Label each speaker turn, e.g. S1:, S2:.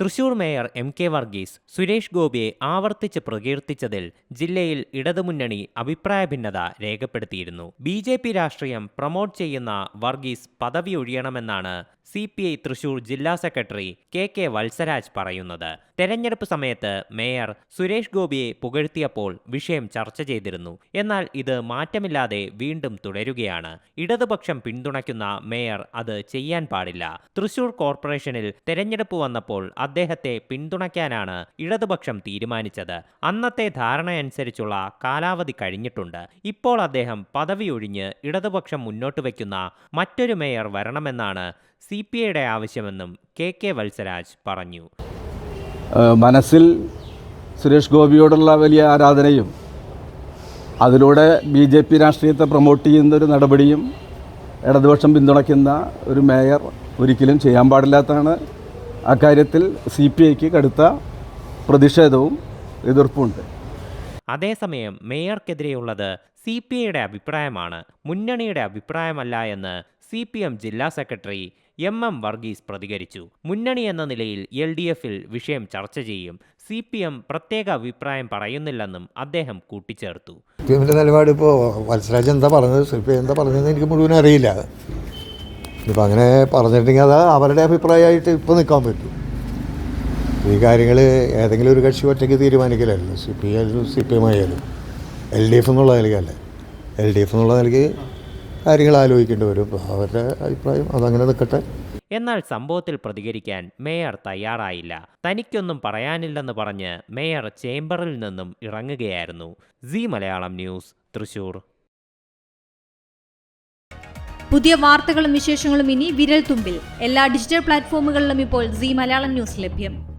S1: Thrissur mayor M K Varghese Suresh ഗോപിയെ ആവർത്തിച്ച് പ്രകീർത്തിച്ചതിൽ ജില്ലയിൽ ഇടതുമുന്നണി അഭിപ്രായ ഭിന്നത രേഖപ്പെടുത്തിയിരുന്നു. ബി രാഷ്ട്രീയം പ്രൊമോട്ട് ചെയ്യുന്ന വർഗീസ് പദവി ഒഴിയണമെന്നാണ് സി പി ഐ തൃശൂർ ജില്ലാ സെക്രട്ടറി കെ കെ വത്സരാജ് പറയുന്നത്. തെരഞ്ഞെടുപ്പ് സമയത്ത് മേയർ സുരേഷ് ഗോപിയെ പുകഴ്ത്തിയപ്പോൾ വിഷയം ചർച്ച ചെയ്തിരുന്നു. എന്നാൽ ഇത് മാറ്റമില്ലാതെ വീണ്ടും തുടരുകയാണ്. ഇടതുപക്ഷം പിന്തുണയ്ക്കുന്ന മേയർ അത് ചെയ്യാൻ പാടില്ല. തൃശൂർ കോർപ്പറേഷനിൽ തെരഞ്ഞെടുപ്പ് വന്നപ്പോൾ അദ്ദേഹത്തെ പിന്തുണയ്ക്കാനാണ് ഇടതുപക്ഷം തീരുമാനിച്ചത്. അന്നത്തെ ധാരണയനുസരിച്ചുള്ള കാലാവധി കഴിഞ്ഞിട്ടുണ്ട്. ഇപ്പോൾ അദ്ദേഹം പദവി ഒഴിഞ്ഞ് ഇടതുപക്ഷം മുന്നോട്ട് വയ്ക്കുന്ന മറ്റൊരു മേയർ വരണമെന്നാണ് സി പി ഐയുടെ ആവശ്യമെന്നും കെ കെ വത്സരാജ് പറഞ്ഞു.
S2: മനസ്സിൽ സുരേഷ് ഗോപിയോടുള്ള വലിയ ആരാധനയും അതിലൂടെ ബി ജെ പി രാഷ്ട്രീയത്തെ പ്രൊമോട്ട് ചെയ്യുന്ന ഒരു നടപടിയും ഇടതുപക്ഷം പിന്തുണയ്ക്കുന്ന ഒരു മേയർ ഒരിക്കലും ചെയ്യാൻ പാടില്ലാത്തതാണ്. അക്കാര്യത്തിൽ സി പി ഐക്ക് കടുത്ത പ്രതിഷേധവും എതിർപ്പുമുണ്ട്.
S1: അതേസമയം മേയർക്കെതിരെയുള്ളത് സി പി ഐയുടെ അഭിപ്രായമാണ് മുന്നണിയുടെ അഭിപ്രായമല്ല എന്ന് സി പി എം ജില്ലാ സെക്രട്ടറി എം എം വർഗീസ് പ്രതികരിച്ചു. മുന്നണി എന്ന നിലയിൽ എൽ ഡി എഫിൽ വിഷയം ചർച്ച ചെയ്യും. സി പി എം പ്രത്യേക അഭിപ്രായം പറയുന്നില്ലെന്നും അദ്ദേഹം കൂട്ടിച്ചേർത്തു.
S3: സി പി നിലപാട് ഇപ്പോൾ എന്താ പറഞ്ഞത്? സി പി ഐ എന്താ പറഞ്ഞതെന്ന് എനിക്ക് മുഴുവൻ അറിയില്ല. ഇപ്പം അങ്ങനെ പറഞ്ഞിട്ടുണ്ടെങ്കിൽ അത് അവരുടെ അഭിപ്രായമായിട്ട് ഇപ്പോൾ നിൽക്കാൻ പറ്റും. ഈ കാര്യങ്ങൾ ഏതെങ്കിലും ഒരു കക്ഷി ഒറ്റയ്ക്ക് തീരുമാനിക്കലല്ലോ? സി പി ആയാലും സി പി എം ആയാലും എൽ ഡി എഫ് എന്നുള്ള നിലയ്ക്കല്ലേ? എൽ ഡി എഫ് എന്നുള്ള നിലയ്ക്ക് കാര്യങ്ങൾ ആലോചിക്കേണ്ടി വരും. അവരുടെ അഭിപ്രായം അതങ്ങനെ നിൽക്കട്ടെ.
S1: എന്നാൽ സംഭവത്തിൽ പ്രതികരിക്കാൻ മേയർ തയ്യാറായില്ല. തനിക്കൊന്നും പറയാനില്ലെന്ന് പറഞ്ഞ് മേയർ ചേംബറിൽ നിന്നും ഇറങ്ങുകയായിരുന്നു. C Malayalam news Thrissur.
S4: പുതിയ വാർത്തകളും വിശേഷങ്ങളും ഇനി വിരൽ തുമ്പിൽ എല്ലാ ഡിജിറ്റൽ പ്ലാറ്റ്ഫോമുകളിലും ഇപ്പോൾ സി മലയാളം ന്യൂസ് ലഭ്യം.